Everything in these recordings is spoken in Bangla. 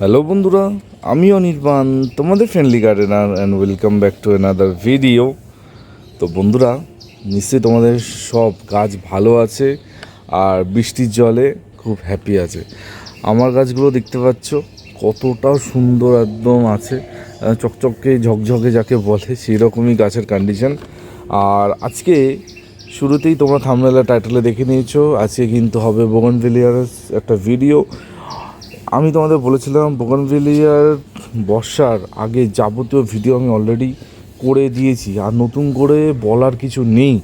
হ্যালো বন্ধুরা আমি অনির্বাণ তোমাদের friendly gardener and welcome back to another video তো বন্ধুরা নিশ্চয়ই তোমাদের সব গাছ ভালো আছে আর বৃষ্টির জলে খুব হ্যাপি আছে। আমার গাছগুলো দেখতে পাচ্ছ কতটা সুন্দর একদম আছে। আহ, চকচকে ঝকঝকে যাকে বলে সেই রকমই গাছের কন্ডিশন আর আজকে শুরুতেই তোমরা থামনেলা টাইটেলে দেখে নিয়েছো। আজকে কিন্তু হবে বোগনভেলিয়ার একটা ভিডিও আমি তোমাদের বলেছিলাম, বোগানভেলিয়ার বর্ষার আগে যাবতীয় ভিডিও আমি অলরেডি করে দিয়েছি। আর নতুন করে বলার কিছু নেই।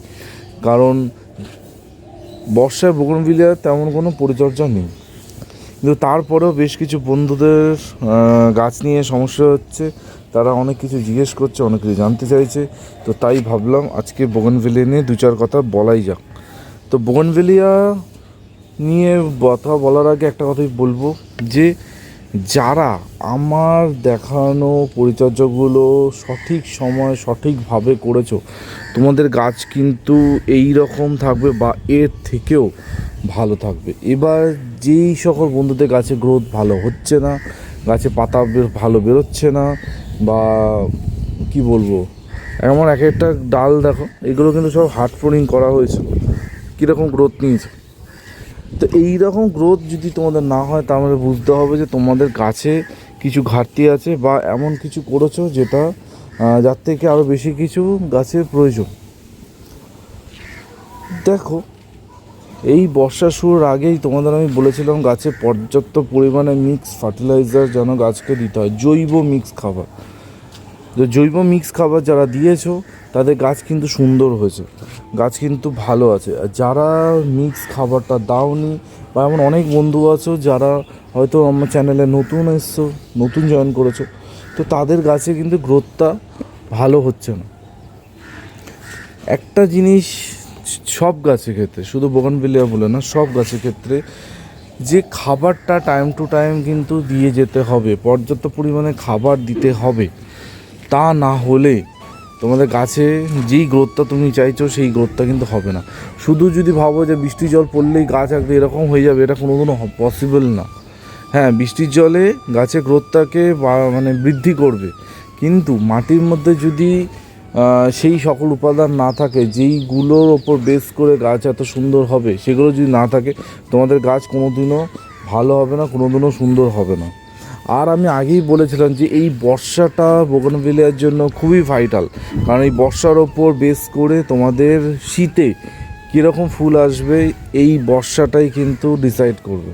কারণ বর্ষায় বোগানভেলিয়ার তেমন কোনো পরিচর্যা নেই। কিন্তু তারপরেও বেশ কিছু বন্ধুদের গাছ নিয়ে সমস্যা হচ্ছে। তারা অনেক কিছু জিজ্ঞেস করছে, অনেক কিছু জানতে চাইছে। তো তাই ভাবলাম আজকে বোগানভেলিয়া নিয়ে দু চার কথা বলাই যাক। তো বোগানভেলিয়া নিয়ে কথা বলার আগে একটা কথাই বলব যে যারা আমার দেখানো পরিচর্যাগুলো সঠিক সময় সঠিকভাবে করেছ, তোমাদের গাছ কিন্তু এই রকম থাকবে বা এর থেকেও ভালো থাকবে। এবার যেই সকল বন্ধুদের গাছে গ্রোথ ভালো হচ্ছে না, গাছে পাতা ভালো বেরোচ্ছে না বা কি বলব, এমন এক একটা ডাল দেখো, এগুলো কিন্তু সব হার্ট ফোরিং করা হয়েছে। কীরকম গ্রোথ নিয়েছে? তো এই রকম গ্রোথ যদি তোমাদের না হয়, তাহলে বুঝতে হবে যে তোমাদের গাছে কিছু ঘাটতি আছে বা এমন কিছু করেছ যেটা যার থেকে আরও বেশি কিছু গাছের প্রয়োজন। দেখো, এই বর্ষা শুরুর আগেই তোমাদের আমি বলেছিলাম গাছে পর্যাপ্ত পরিমাণে মিক্স ফার্টিলাইজার যেন গাছকে দিতে হয়, জৈব মিক্স খাবার। যে জৈব মিক্স খাবার যারা দিয়েছ, তাদের গাছ কিন্তু সুন্দর হয়েছে। গাছ কিন্তু ভালো আছে। আর যারা মিক্স খাবারটা দাওনি, বা এমন অনেক বন্ধু আছো যারা হয়তো আমার চ্যানেলে নতুন এসছো, নতুন জয়েন করেছ, তো তাদের গাছে কিন্তু গ্রোথটা ভালো হচ্ছে না। একটা জিনিস সব গাছের ক্ষেত্রে, শুধু বোগানভিলিয়া বলে না, সব গাছের ক্ষেত্রে যে খাবারটা টাইম টু টাইম কিন্তু দিয়ে যেতে হবে, পর্যাপ্ত পরিমাণে খাবার দিতে হবে। তা না হলে তোমাদের গাছে যেই গ্রোথটা তুমি চাইছো, সেই গ্রোথটা কিন্তু হবে না। শুধু যদি ভাবো যে বৃষ্টি জল পড়লেই গাছ একদম এরকম হয়ে যাবে, এটা কোনো কোনো পসিবল না। হ্যাঁ বৃষ্টির জলে গাছের গ্রোথটাকে মানে বৃদ্ধি করবে। কিন্তু মাটির মধ্যে যদি সেই সকল উপাদান না থাকে, যেইগুলোর ওপর বেস করে গাছ এত সুন্দর হবে, সেগুলো যদি না থাকে, তোমাদের গাছ কোনোদিনও ভালো হবে না, কোনোদিনও সুন্দর হবে না। আর আমি আগেই বলেছিলাম যে এই বর্ষাটা বোগনভিলিয়ার জন্য খুবই ভাইটাল কারণ এই বর্ষার ওপর বেস করে তোমাদের শীতে কীরকম ফুল আসবে, এই বর্ষাটাই কিন্তু ডিসাইড করবে।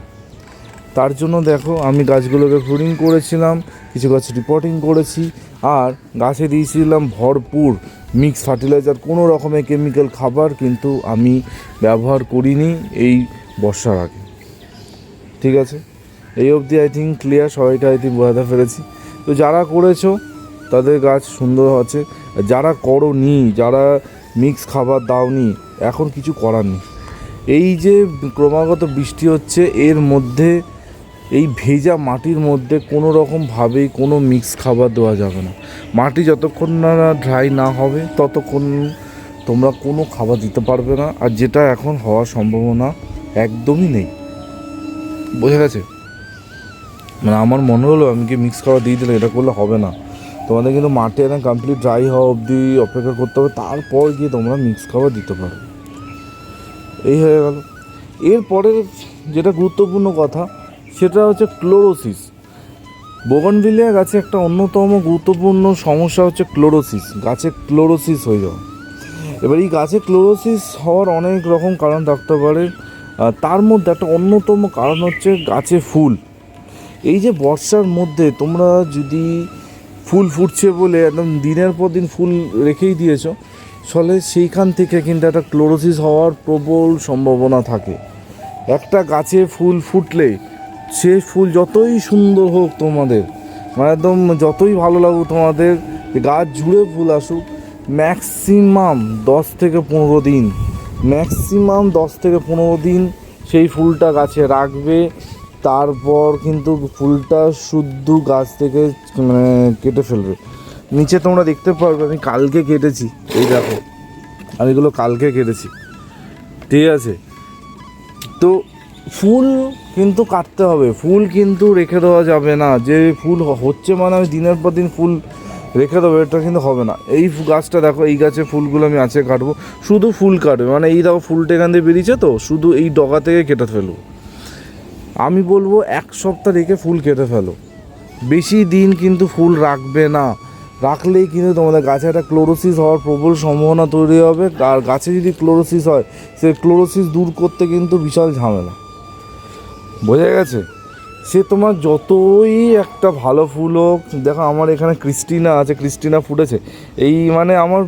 তার জন্য দেখো, আমি গাছগুলোকে প্রুনিং করেছিলাম, কিছু গাছ রিপোর্টিং করেছি, আর গাছে দিয়েছিলাম ভরপুর মিক্স ফার্টিলাইজার কোনো রকমের কেমিক্যাল খাবার কিন্তু আমি ব্যবহার করিনি এই বর্ষার আগে। ঠিক আছে? এই অবধি আই থিঙ্ক ক্লিয়ার সবাইটা আই থিঙ্ক বোঝাতে পেরেছি। তো যারা করেছ, তাদের গাছ সুন্দর আছে। যারা করো নি যারা মিক্স খাবার দাওনি, এখন কিছু করার নেই। এই যে ক্রমাগত বৃষ্টি হচ্ছে, এর মধ্যে, এই ভেজা মাটির মধ্যে কোনো রকমভাবেই কোনো মিক্স খাবার দেওয়া যাবে না। মাটি যতক্ষণ না ড্রাই না হবে, ততক্ষণ তোমরা কোনো খাবার দিতে পারবে না। আর যেটা এখন হওয়ার সম্ভাবনা একদমই নেই। বোঝা গেছে? মানে আমার মনে হলো আমি কি মিক্স খাবার দিয়ে দিলে এটা করলে হবে না। তোমাদের কিন্তু মাঠে একদম কমপ্লিট ড্রাই হওয়া অবধি অপেক্ষা করতে হবে, তারপর গিয়ে তোমরা মিক্স খাবার দিতে পারো। এই হয়ে গেল। এরপরের যেটা গুরুত্বপূর্ণ কথা, সেটা হচ্ছে ক্লোরোসিস বোগনভিলিয়া গাছে একটা অন্যতম গুরুত্বপূর্ণ সমস্যা হচ্ছে ক্লোরোসিস গাছে ক্লোরোসিস হয়ে যাওয়া। এবার এই গাছে ক্লোরোসিস হওয়ার অনেক রকম কারণ থাকতে পারে তার মধ্যে একটা অন্যতম কারণ হচ্ছে গাছে ফুল। এই যে বর্ষার মধ্যে তোমরা যদি ফুল ফুটছে বলে একদম দিনের পর দিন ফুল রেখেই দিয়েছ, ফলে সেইখান থেকে কিন্তু একটা ক্লোরোসিস হওয়ার প্রবল সম্ভাবনা থাকে। একটা গাছে ফুল ফুটলে, সে ফুল যতই সুন্দর হোক তোমাদের মানে একদম যতই ভালো লাগুক তোমাদের, গাছ জুড়ে ফুল আসুক, ম্যাক্সিমাম দশ থেকে পনেরো দিন, ম্যাক্সিমাম দশ থেকে পনেরো দিন সেই ফুলটা গাছে রাখবে। তারপর কিন্তু ফুলটা শুদ্ধ গাছ থেকে মানে কেটে ফেলবে। নিচে তোমরা দেখতে পারবে, আমি কালকে কেটেছি, এই দেখো, আমি এগুলো কালকে কেটেছি, ঠিক আছে? তো ফুল কিন্তু কাটতে হবে, ফুল কিন্তু রেখে দেওয়া যাবে না, যে ফুল হচ্ছে মানে আমি দিনের পর দিন ফুল রেখে দেবো, এটা কিন্তু হবে না। এই গাছটা দেখো, এই গাছে ফুলগুলো আমি আছে কাটবো, শুধু ফুল কাটবে মানে এই দেখো, ফুলটা এখান দিয়ে বেরিয়েছে তো, শুধু এই ডগা থেকে কেটে ফেলব। আমি বলব এক সপ্তাহ রেখে ফুল কেটে ফেলো। বেশি দিন কিন্তু ফুল রাখবে না। রাখলেই কিন্তু তোমাদের গাছে একটা ক্লোরোসিস হওয়ার প্রবল সম্ভাবনা তৈরি হবে। আর গাছে যদি ক্লোরোসিস হয়, সে ক্লোরোসিস দূর করতে কিন্তু বিশাল ঝামেলা। বোঝা গেছে? সে তোমার যতই একটা ভালো ফুল হোক, দেখো আমার এখানে ক্রিস্টিনা আছে, ক্রিস্টিনা ফুটেছে। এই মানে আমার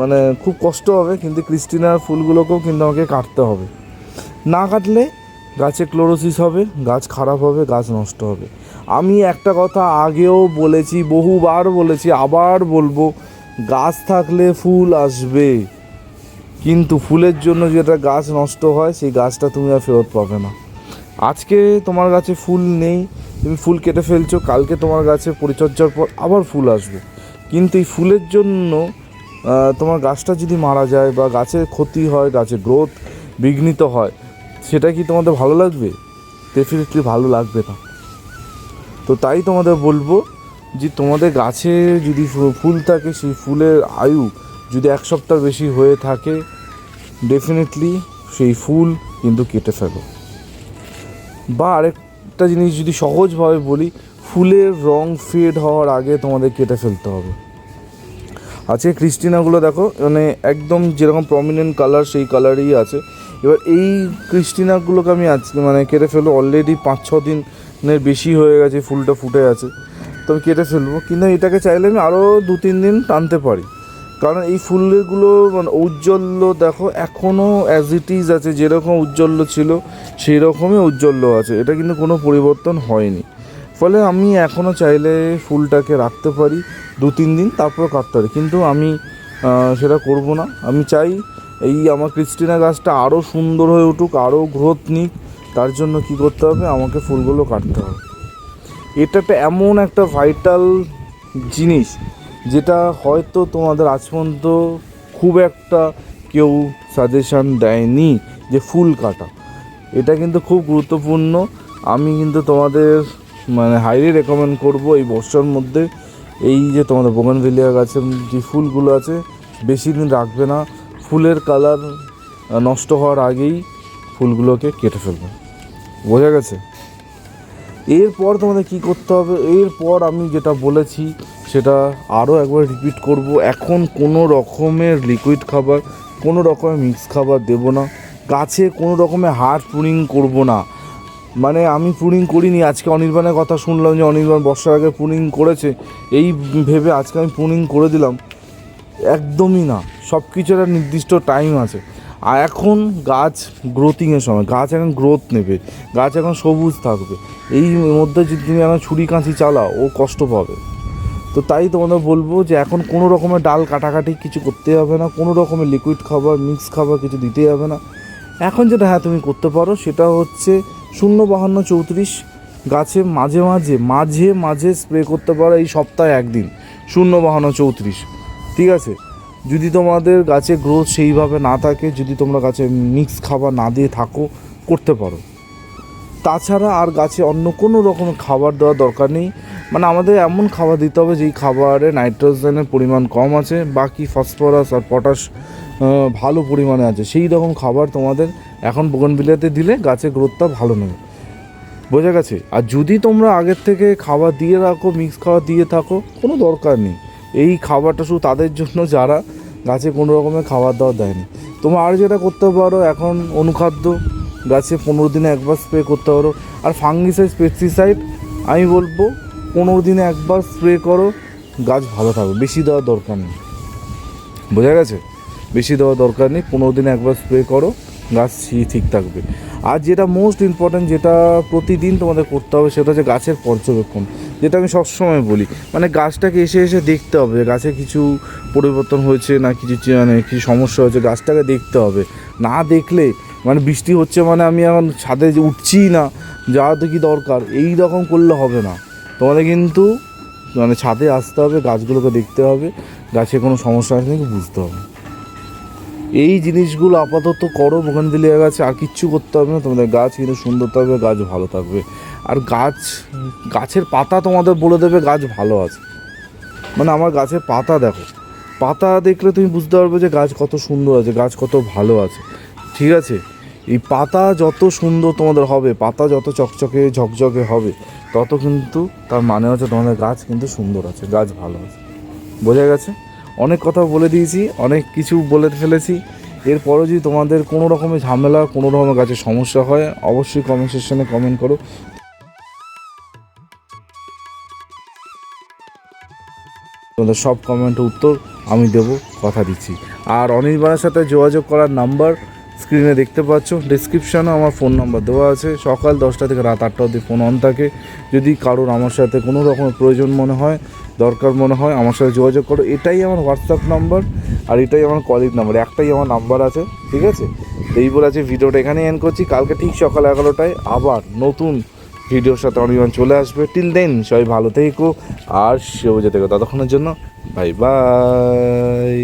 মানে খুব কষ্ট হবে, কিন্তু ক্রিস্টিনার ফুলগুলোকেও কিন্তু আমাকে কাটতে হবে। না কাটলে গাছে ক্লোরোসিস হবে, গাছ খারাপ হবে, গাছ নষ্ট হবে। আমি একটা কথা আগেও বলেছি, বহুবার বলেছি, আবার বলব, গাছ থাকলে ফুল আসবে। কিন্তু ফুলের জন্য যেটা গাছ নষ্ট হয়, সেই গাছটা তুমি আর ফেরত পাবে না। আজকে তোমার গাছে ফুল নেই, তুমি ফুল কেটে ফেলছো, কালকে তোমার গাছে পরিচর্যার পর আবার ফুল আসবে। কিন্তু এই ফুলের জন্য তোমার গাছটা যদি মারা যায় বা গাছের ক্ষতি হয়, গাছের গ্রোথ বিঘ্নিত হয় সেটা কি তোমাদের ভালো লাগবে? ডেফিনেটলি ভালো লাগবে না। তো তাই তোমাদের বলব যে তোমাদের গাছে যদি ফুল থাকে, সেই ফুলের আয়ু যদি এক সপ্তাহ বেশি হয়ে থাকে ডেফিনেটলি সেই ফুল কিন্তু কেটে ফেলো। বা আরেকটা জিনিস যদি সহজভাবে বলি, ফুলের রং ফেড হওয়ার আগে তোমাদের কেটে ফেলতে হবে। আছে ক্রিস্টিনাগুলো দেখো মানে একদম যেরকম প্রমিনেন্ট কালার সেই কালারই আছে। এবার এই ক্রিস্টিনাগুলোকে আমি আজকে মানে কেটে ফেলব। অলরেডি পাঁচ ছ দিনের বেশি হয়ে গেছে, ফুলটা ফুটে আছে। তো আমি কেটে ফেলব। কিন্তু এটাকে চাইলে আমি আরও দু তিন দিন টানতে পারি। কারণ এই ফুলগুলো মানে ঔজ্জ্বল্য, দেখো এখনও অ্যাজ ইট ইজ আছে। যেরকম উজ্জ্বল্য ছিল সেই রকমই ঔজ্জ্বল্য আছে। এটা কিন্তু কোনো পরিবর্তন হয়নি। ফলে আমি এখনও চাইলে ফুলটাকে রাখতে পারি। দু তিন দিন, তারপর কাটতে পারি। কিন্তু আমি সেটা করব না। আমি চাই এই আমার ক্রিস্টিনা গাছটা আরও সুন্দর হয়ে উঠুক আরও গ্রোথ নিক, তার জন্য কি করতে হবে? আমাকে ফুলগুলো কাটতে হবে। এটা একটা এমন একটা ভাইটাল জিনিস, যেটা হয়তো তোমাদের আজ পর্যন্ত খুব একটা কেউ সাজেশন দেয়নি যে ফুল কাটা। এটা কিন্তু খুব গুরুত্বপূর্ণ। আমি কিন্তু তোমাদের মানে হাইলি রেকমেন্ড করব এই বর্ষার মধ্যে। এই যে তোমাদের বোগানভেলিয়া গাছের যে ফুলগুলো আছে, বেশি দিন রাখবে না। ফুলের কালার নষ্ট হওয়ার আগেই ফুলগুলোকে কেটে ফেলবে। বোঝা গেছে? এরপর তোমাদের কি করতে হবে? এরপর আমি যেটা বলেছি, সেটা আরও একবার রিপিট করব। এখন কোনো রকমের লিকুইড খাবার, কোনো রকমের মিক্স খাবার দেব না। গাছে কোনো রকমের হার্ড প্রুনিং করব না। মানে আমি প্রুনিং করিনি, আজকে অনির্বাণের কথা শুনলাম যে অনির্বাণ বর্ষার আগে প্রুনিং করেছে। এই ভেবে আজকে আমি প্রুনিং করে দিলাম। একদমই না। সব কিছুর একটা নির্দিষ্ট টাইম আছে। আর এখন গাছ গ্রোথিংয়ের সময়। গাছ এখন গ্রোথ নেবে। গাছ এখন সবুজ থাকবে। এই মধ্যে যদি তুমি এখন ছুরি কাঁচি চালাও, ও কষ্ট পাবে। তো তাই তোমাদের বলব যে এখন কোনো রকমের ডাল কাটাকাটি কিছু করতে হবে না। কোনো রকমের লিকুইড খাবার মিক্স খাবার কিছু দিতে হবে না। এখন যেটা হ্যাঁ তুমি করতে পারো, সেটা হচ্ছে শূন্য বাহান্ন চৌত্রিশ গাছে মাঝে মাঝে মাঝে মাঝে স্প্রে করতে পারো এই সপ্তাহে একদিন। শূন্য বাহান্ন চৌত্রিশ। ঠিক আছে? যদি তোমাদের গাছে গ্রোথ সেইভাবে না থাকে, যদি তোমরা গাছে মিক্স খাবার না দিয়ে থাকো, করতে পারো। তাছাড়া আর গাছে অন্য কোনো রকমের খাবার দেওয়ার দরকার নেই। মানে আমাদের এমন খাবার দিতে হবে, যেই খাবারে নাইট্রোজেনের পরিমাণ কম আছে, বাকি ফসফরাস আর পটাশ ভালো পরিমাণে আছে। সেই রকম খাবার তোমাদের এখন বোগনবিলাতে দিলে গাছের গ্রোথটা ভালো নেবে। বোঝা গেছে? আর যদি তোমরা আগের থেকে খাবার দিয়ে রাখো মিক্স খাবার দিয়ে থাকো, কোনো দরকার নেই। এই খাবারটা শুধু তাদের জন্য যারা গাছে কোনো রকমের খাবার দাবার দেয়নি। তোমরা আর যেটা করতে পারো, এখন অনুখাদ্য গাছে পনেরো দিনে একবার স্প্রে করতে পারো। আর ফাঙ্গিসাইড পেস্টিসাইড আমি বলব পনেরো দিনে একবার স্প্রে করো, গাছ ভালো থাকবে। বেশি দেওয়ার দরকার নেই। বোঝা গেছে? বেশি দেওয়ার দরকার নেই। পনেরো দিনে একবার স্প্রে করো। গাছ ঠিক থাকবে। আর যেটা মোস্ট ইম্পর্ট্যান্ট যেটা প্রতিদিন তোমাদের করতে হবে সেটা হচ্ছে গাছের পর্যবেক্ষণ। যেটা আমি সবসময় বলি মানে গাছটাকে এসে এসে দেখতে হবে, গাছে কিছু পরিবর্তন হয়েছে না কিছু মানে কিছু সমস্যা হয়েছে, গাছটাকে দেখতে হবে। না দেখলে মানে বৃষ্টি হচ্ছে মানে আমি এখন ছাদে উঠছি না, যাওয়া তো কি দরকার? এই রকম করলে হবে না। তোমাদের কিন্তু মানে ছাদে আসতে হবে, গাছগুলোকে দেখতে হবে, গাছে কোনো সমস্যা আছে বুঝতে হবে। এই জিনিসগুলো আপাতত করো বোগানভিলিয়া গাছে, আর কিচ্ছু করতে হবে না, তোমাদের গাছ কিন্তু সুন্দর থাকবে, গাছ ভালো থাকবে। আর গাছ, গাছের পাতা তোমাদের বলে দেবে গাছ ভালো আছে। মানে আমার গাছের পাতা দেখো, পাতা দেখলে তুমি বুঝতে পারবে যে গাছ কত সুন্দর আছে, গাছ কত ভালো আছে। ঠিক আছে? এই পাতা যত সুন্দর তোমাদের হবে, পাতা যত চকচকে, ঝকঝকে হবে, তত কিন্তু তার মানে হচ্ছে তোমাদের গাছ কিন্তু সুন্দর আছে, গাছ ভালো আছে। বোঝা গেছে? অনেক কথা বলে দিয়েছি, অনেক কিছু বলে ফেলেছি। এরপরও যদি তোমাদের কোনো রকমের ঝামেলা, কোনো রকমের কাছে সমস্যা হয়, অবশ্যই কমেন্ট সেকশনে কমেন্ট করো। তোমাদের সব কমেন্টের উত্তর আমি দেব, কথা দিচ্ছি। আর অনির্বাণের সাথে যোগাযোগ করার নাম্বার স্ক্রিনে দেখতে পাচ্ছ। ডিসক্রিপশানে আমার ফোন নাম্বার দেওয়া আছে। সকাল দশটা থেকে রাত আটটা অবধি ফোন অন থাকে। যদি কারোর আমার সাথে কোনো রকমের প্রয়োজন মনে হয়, দরকার মনে হয়, আমার সাথে যোগাযোগ করো। এটাই আমার হোয়াটসঅ্যাপ নাম্বার আর এটাই আমার কলিং নাম্বার একটাই আমার নাম্বার আছে, ঠিক আছে? এই বলে আছে ভিডিওটা এখানেই এন্ড করছি। কালকে ঠিক সকাল এগারোটায় আবার নতুন ভিডিওর সাথে অনির্বাণ চলে আসবে। টিল দেন সবাই ভালো থেকো আর সেও যেতে ততক্ষণের জন্য বাই বাই